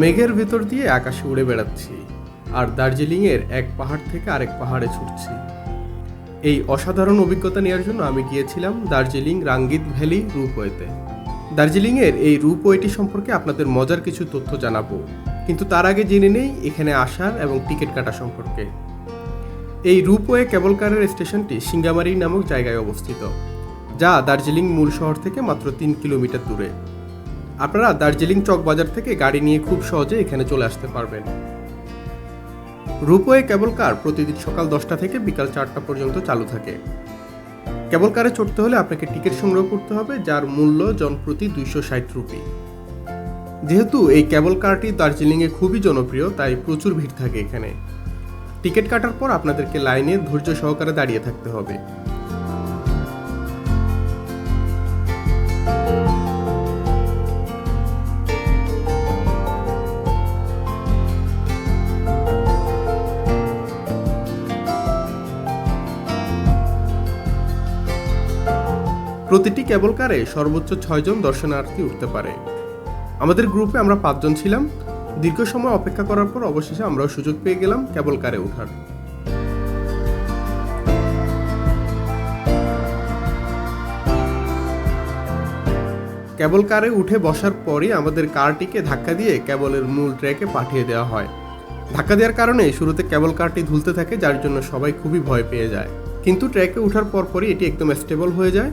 মেঘের ভেতর দিয়ে আকাশে উড়ে বেড়াচ্ছি, আর দার্জিলিংয়ের এক পাহাড় থেকে আরেক পাহাড়ে ছুটছি। এই অসাধারণ অভিজ্ঞতা নেওয়ার জন্য আমি গিয়েছিলাম দার্জিলিং রাঙ্গিত ভ্যালি রূপওয়েতে। দার্জিলিংয়ের এই রূপওয়েটি সম্পর্কে আপনাদের মজার কিছু তথ্য জানাব, কিন্তু তার আগে জেনে নেই এখানে আসার এবং টিকিট কাটা সম্পর্কে। এই রূপওয়ে কেবল কারের স্টেশনটি সিঙ্গামারি নামক জায়গায় অবস্থিত, যা দার্জিলিং মূল শহর থেকে মাত্র তিন কিলোমিটার দূরে। আপনারা দার্জিলিং চক বাজার থেকে গাড়ি নিয়ে খুব সহজে এখানে চলে আসতে পারবেন। রূপওয়ে কেবল কার প্রতিদিন সকাল দশটা থেকে বিকাল চারটা পর্যন্ত চালু থাকে। কেবল কারে চড়তে হলে আপনাকে টিকিট সংগ্রহ করতে হবে, যার মূল্য জনপ্রতি দুইশো ষাট রুপি। যেহেতু এই কেবল কারটি দার্জিলিংয়ে খুবই জনপ্রিয়, তাই প্রচুর ভিড় থাকে এখানে। টিকিট কাটার পর আপনাদেরকে লাইনে ধৈর্য সহকারে দাঁড়িয়ে থাকতে হবে। প্রতিটি কেবল কারে সর্বোচ্চ ছয়জন দর্শনার্থী উঠতে পারে। আমাদের গ্রুপে আমরা পাঁচজন ছিলাম। দীর্ঘ সময় অপেক্ষা করার পর অবশেষে আমরাও সুযোগ পেয়ে গেলাম কেবল কারে ওঠার। কেবল কারে উঠে বসার পরই আমাদের কারটিকে ধাক্কা দিয়ে কেবলের মূল ট্র্যাকে পাঠিয়ে দেওয়া হয়। ধাক্কা দেওয়ার কারণে শুরুতে কেবল কারটি ধুলতে থাকে, যার জন্য সবাই খুবই ভয় পেয়ে যায়। কিন্তু ট্র্যাকে ওঠার পরপরই এটি একদম স্টেবল হয়ে যায়।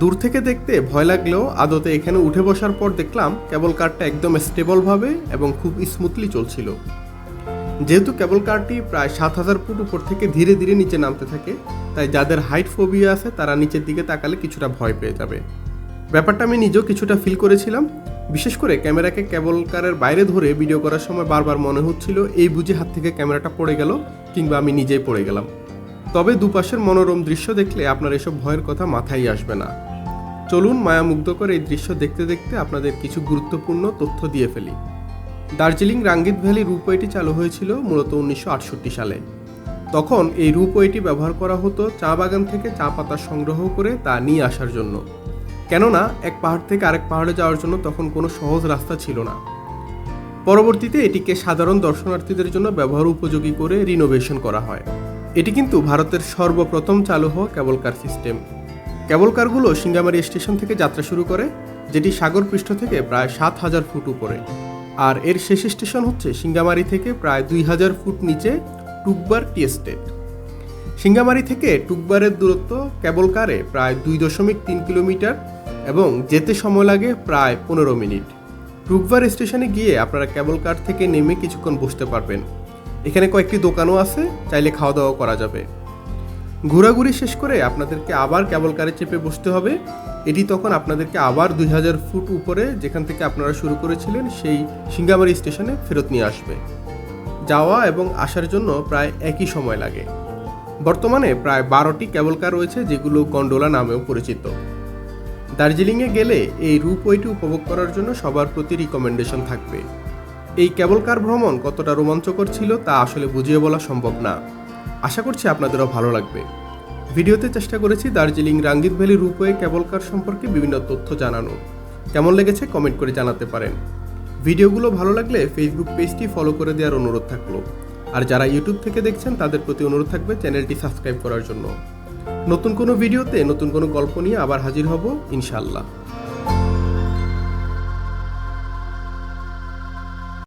দূর থেকে দেখতে ভয় লাগলেও আদতে এখানে উঠে বসার পর দেখলাম কেবল কারটা একদম স্টেবলভাবে এবং খুব স্মুথলি চলছিল। যেহেতু কেবল কারটি প্রায় সাত হাজার ফুট উপর থেকে ধীরে ধীরে নিচে নামতে থাকে, তাই যাদের হাইট ফোবিয়া আছে তারা নিচের দিকে তাকালে কিছুটা ভয় পেয়ে যাবে। ব্যাপারটা আমি নিজেও কিছুটা ফিল করেছিলাম। বিশেষ করে ক্যামেরাকে কেবল কারের বাইরে ধরে ভিডিও করার সময় বারবার মনে হচ্ছিল, এই বুঝে হাত থেকে ক্যামেরাটা পড়ে গেল কিংবা আমি নিজেই পড়ে গেলাম। তবে দুপাশের মনোরম দৃশ্য দেখলে আপনার এসব ভয়ের কথা মাথায় আসবে না। চলুন মায়ামুগ্ধ করে এই দৃশ্য দেখতে দেখতে আপনাদের কিছু গুরুত্বপূর্ণ তথ্য দিয়ে ফেলি। দার্জিলিং রাঙ্গিত ভ্যালি রূপওয়েটি চালু হয়েছিল মূলত উনিশশো আটষট্টি সালে। তখন এই রূপওয়েটি ব্যবহার করা হতো চা বাগান থেকে চা পাতা সংগ্রহ করে তা নিয়ে আসার জন্য। কেননা, এক পাহাড় থেকে আরেক পাহাড়ে যাওয়ার জন্য তখন কোনো সহজ রাস্তা ছিল না। পরবর্তীতে এটিকে সাধারণ দর্শনার্থীদের জন্য ব্যবহার উপযোগী করে রিনোভেশন করা হয়। এটি কিন্তু ভারতের সর্বপ্রথম চালু হওয়া কেবল কার সিস্টেম। কেবল কারগুলো সিঙ্গামারি স্টেশন থেকে যাত্রা শুরু করে, যেটি সাগর পৃষ্ঠ থেকে প্রায় সাত হাজার ফুট উপরে। আর এর শেষ স্টেশন হচ্ছে সিঙ্গামারি থেকে প্রায় দুই হাজার ফুট নিচে টুকবার টি এস্টেট। সিঙ্গামারি থেকে টুকবারের দূরত্ব কেবল কারে প্রায় দুই দশমিক তিন কিলোমিটার এবং যেতে সময় লাগে প্রায় পনেরো মিনিট। টুকবার স্টেশনে গিয়ে আপনারা কেবল কার থেকে নেমে কিছুক্ষণ বসতে পারবেন। এখানে কয়েকটি দোকানও আছে, চাইলে খাওয়া দাওয়া করা যাবে। ঘোরাঘুরি শেষ করে আপনাদেরকে আবার কেবল কারে চেপে বসতে হবে। এটি তখন আপনাদেরকে আবার দুই হাজার ফুট উপরে যেখান থেকে আপনারা শুরু করেছিলেন, সেই সিঙ্গামারি স্টেশনে ফেরত নিয়ে আসবে। যাওয়া এবং আসার জন্য প্রায় একই সময় লাগে। বর্তমানে প্রায় বারোটি কেবল কার রয়েছে, যেগুলো গন্ডোলা নামেও পরিচিত। দার্জিলিংয়ে গেলে এই রূপ রূপওয়েটি উপভোগ করার জন্য সবার প্রতি রিকমেন্ডেশন থাকবে। এই কেবল কার ভ্রমণ কতটা রোমাঞ্চকর ছিল তা আসলে বুঝিয়ে বলা সম্ভব না। আশা করছি আপনাদেরও ভালো লাগবে। ভিডিওতে চেষ্টা করেছি দার্জিলিং রাঙ্গিত ভ্যালি রূপওয়ে কেবল কার সম্পর্কে বিভিন্ন তথ্য জানানো। কেমন লেগেছে কমেন্ট করে জানাতে পারেন। ভিডিওগুলো ভালো লাগলে ফেসবুক পেজটি ফলো করে দেওয়ার অনুরোধ থাকল। আর যারা ইউটিউব থেকে দেখছেন, তাদের প্রতি অনুরোধ থাকবে চ্যানেলটি সাবস্ক্রাইব করার জন্য। নতুন কোনো ভিডিওতে নতুন কোনো গল্প নিয়ে আবার হাজির হব ইনশাল্লাহ